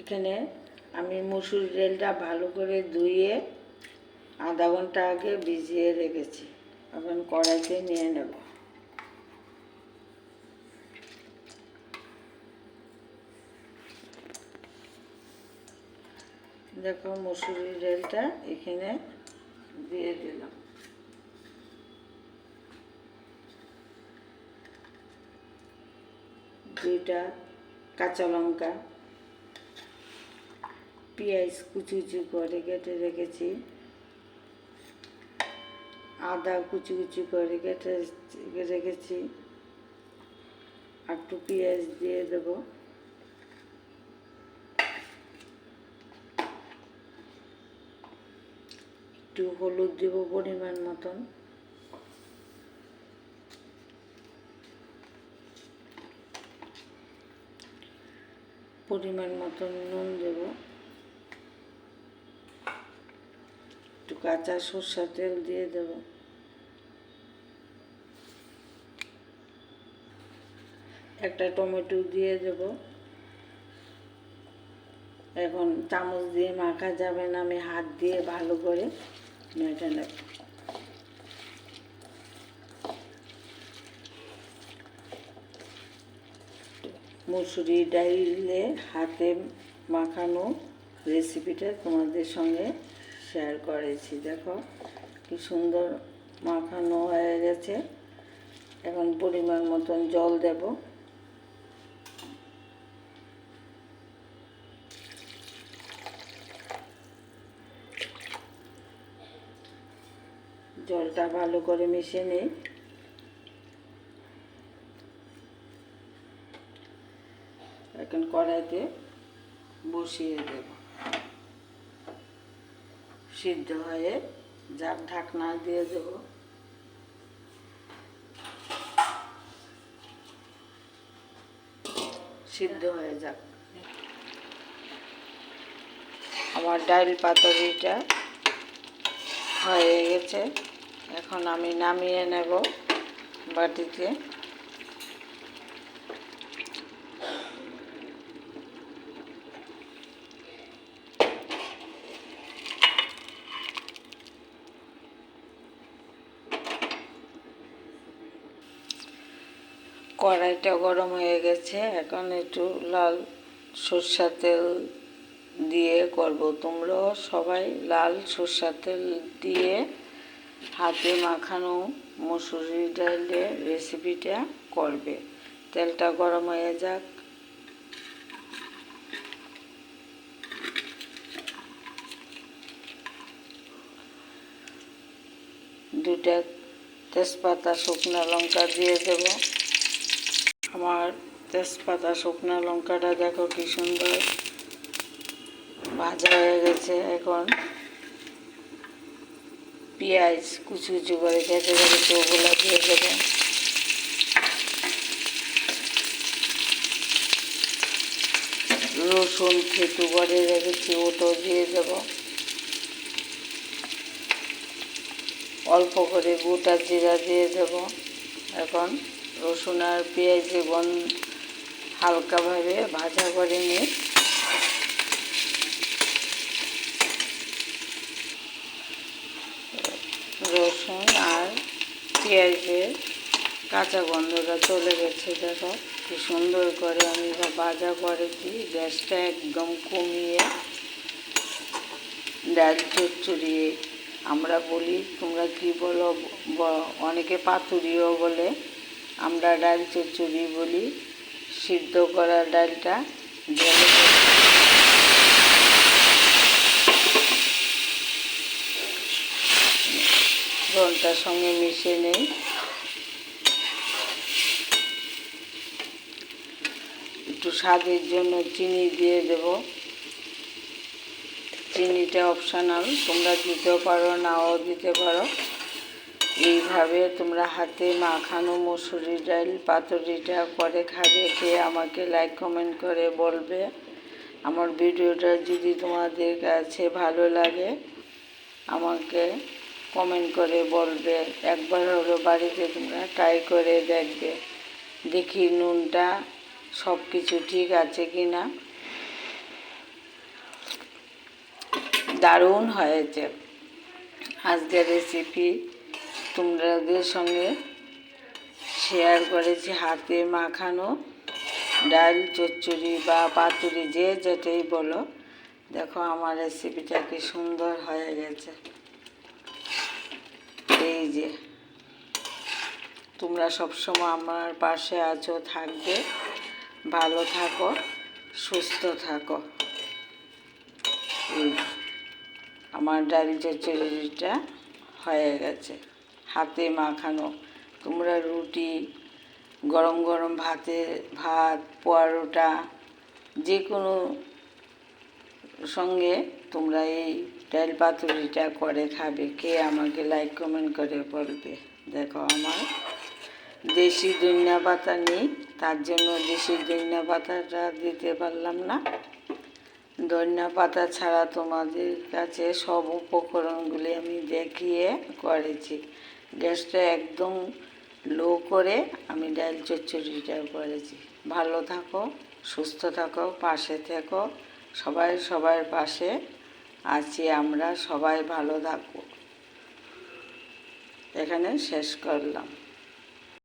এখানে আমি মুসুর ডালটা ভালো করে ধুয়ে আধা ঘণ্টা আগে ভিজিয়ে রেখেছি। এখন কড়াইতে নিয়ে নেব। দেখো মুসুরি ডালটা এখানে দিয়ে দিলাম। দুইটা কাঁচা লঙ্কা পেঁয়াজ কুচি কুচি করে কেটে রেখেছি। আদা কুচি কুচি করে কেটে রেখেছি। একটু পেঁয়াজ দিয়ে দেব। একটু হলুদ দেব পরিমাণ মতন। পরিমাণ মতন নুন দেব একটু কাঁচা সর্ষার তেল দিয়ে দেব। একটা টমেটো দিয়ে দেব। এখন চামচ দিয়ে মাখা যাবে না, আমি হাত দিয়ে ভালো করে মেখে নেব। মুসুরি ডাইলে হাতে মাখানো রেসিপিটা তোমাদের সঙ্গে শেয়ার করেছি, দেখো কি সুন্দর মাখানো হয়ে গেছে। এখন পরিমাণ মতন জল দেব। জলটা ভালো করে মিশিয়ে নিই। এখন কড়াইতে বসিয়ে দেব। সিদ্ধ হয়ে যাক ঢাকনা দিয়ে দেব। সিদ্ধ হয়ে যাক। আমার ডাইল পাতুরিটা হয়ে গেছে। এখন আমি নামিয়ে নেব বাটিতে। কড়াইটা গরম হয়ে গেছে, এখন একটু লাল সর্ষার তেল দিয়ে করব। তোমরাও সবাই লাল সর্ষার তেল দিয়ে হাতে মাখানো মুসুরি ডালের রেসিপিটা করবে। তেলটা গরম হয়ে যাক। দুটা তেজপাতা, শুকনো লঙ্কা দিয়ে দেব। আমার তেজপাতা, শুকনো লঙ্কাটা দেখো কি সুন্দর। ভাজা হয়ে গেছে এখন। পেঁয়াজ, কুচু কুচু করে কেটে রেখেছি ওগুলো দিয়ে দেবো। রসুন থেতু করে রেখেছি, ওটাও দিয়ে দেব। অল্প করে গোটা জিরা দিয়ে দেব এখন। রসুন আর পেঁয়াজ এবং হালকাভাবে ভাজা করে নিই রসুন আর পেঁয়াজের কাঁচা গন্ধটা চলে গেছে, দেখো কি সুন্দর করে আমি ভাজা করেছি, গ্যাসটা একদম কমিয়ে ডাল চচ্চড়ি আমরা বলি, তোমরা কি বলো অনেকে পাতুরিও বলে। আমরা ডাল চচ্চড়ি বলি, সিদ্ধ করা ডালটা জলে জলটার সঙ্গে মিশিয়ে নেই। একটু স্বাদের জন্য চিনি দিয়ে দেব। চিনিটা অপশানাল তোমরা দিতেও পারো, নাও দিতে পারো। এইভাবে তোমরা হাতে মাখানো মসুরি ডাল, পাতুরিটা করে খাবে, খেয়ে আমাকে লাইক কমেন্ট করে বলবে। আমার ভিডিওটা যদি তোমাদের কাছে ভালো লাগে, আমাকে কমেন্ট করে বলবে। একবার হলো বাড়িতে তোমরা ট্রাই করে দেখবে। দেখি নুনটা সব কিছু ঠিক আছে কি না দারুণ হয়েছে। আজকের রেসিপি তোমাদের সঙ্গে শেয়ার করেছি, হাতে মাখানো ডাল, চচ্চড়ি বা পাতুরি, যে যেটাই বলো। দেখো আমার রেসিপিটা কি সুন্দর হয়ে গেছে। এই যে, তোমরা সবসময় আমার পাশে আছো, থাকবে। ভালো থাকো, সুস্থ থাকো। আমার ডাল চচ্চড়িটা হয়ে গেছে। হাতে মাখানো। তোমরা রুটি, গরম গরম ভাতে, ভাত, পরোটা যে কোনো সঙ্গে তোমরা এই ডাল পাতুরিটা করে খাবে। কে আমাকে লাইক কমেন্ট করে বলবে? দেখো আমার দেশি ধনিয়া পাতা নেই, তার জন্য দেশি ধনিয়া পাতাটা দিতে পারলাম না। ধনিয়া পাতা ছাড়া তোমাদের কাছে সব উপকরণগুলি আমি দেখিয়ে করেছি। গ্যাসটা একদম লো করে আমি ডাল চচ্চড়িটা করেছি। ভালো থাকো, সুস্থ থাকো, পাশে থেকো, সবাই সবার পাশে আছি আমরা, সবাই ভালো থাকো। এখানে শেষ করলাম।